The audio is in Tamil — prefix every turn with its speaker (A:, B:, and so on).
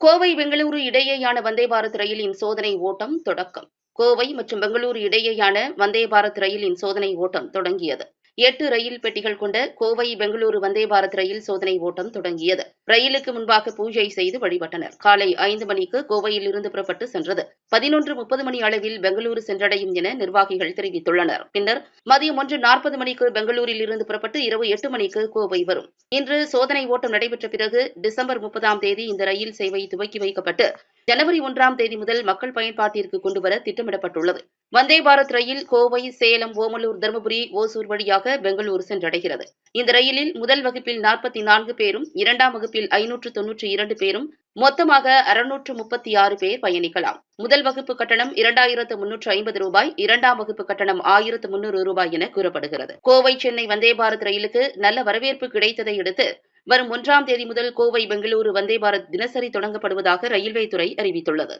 A: கோவை பெங்களூரு இடையேயான வந்தே பாரத் ரயிலின் சோதனை ஓட்டம் தொடக்கம். கோவை மற்றும் பெங்களூரு இடையேயான வந்தே பாரத் ரயிலின் சோதனை ஓட்டம் தொடங்கியது. எட்டு ரயில் பெட்டிகள் கொண்ட கோவை பெங்களூரு வந்தே பாரத் ரயில் சோதனை ஓட்டம் தொடங்கியது. ரயிலுக்கு முன்பாக பூஜை செய்து வழிபட்டனர். காலை ஐந்து மணிக்கு கோவையில் இருந்து புறப்பட்டு சென்றது. பதினொன்று முப்பது மணி அளவில் பெங்களூரு சென்றடையும் என நிர்வாகிகள் தெரிவித்துள்ளனர். பின்னர் மதியம் ஒன்று நாற்பது மணிக்கு பெங்களூரில் இருந்து புறப்பட்டு இரவு எட்டு மணிக்கு கோவை வரும். இன்று சோதனை ஓட்டம் நடைபெற்ற பிறகு டிசம்பர் முப்பதாம் தேதி இந்த ரயில் சேவை துவக்கி வைக்கப்பட்டு ஜனவரி ஒன்றாம் தேதி முதல் மக்கள் பயன்பாட்டிற்கு கொண்டுவர திட்டமிடப்பட்டுள்ளது. வந்தே பாரத் ரயில் கோவை சேலம் ஓமலூர் தருமபுரி ஓசூர் வழியாக பெங்களூரு சென்றடைகிறது. இந்த ரயிலில் முதல் வகுப்பில் நாற்பத்தி நான்கு பேரும் இரண்டாம் வகுப்பில் ஐநூற்று தொன்னூற்றி இரண்டு பேரும் மொத்தமாக அறுநூற்று முப்பத்தி ஆறு பேர் பயணிக்கலாம். முதல் வகுப்பு கட்டணம் இரண்டாயிரத்து முன்னூற்று ஐம்பது ரூபாய் இரண்டாம் வகுப்பு கட்டணம் ஆயிரத்து முன்னூறு ரூபாய் என கூறப்படுகிறது. கோவை சென்னை வந்தே பாரத் ரயிலுக்கு நல்ல வரவேற்பு கிடைத்ததை அடுத்து வரும் ஒன்றாம் தேதி முதல் கோவை பெங்களூரு வந்தே பாரத் தினசரி தொடங்கப்படுவதாக ரயில்வே துறை அறிவித்துள்ளது.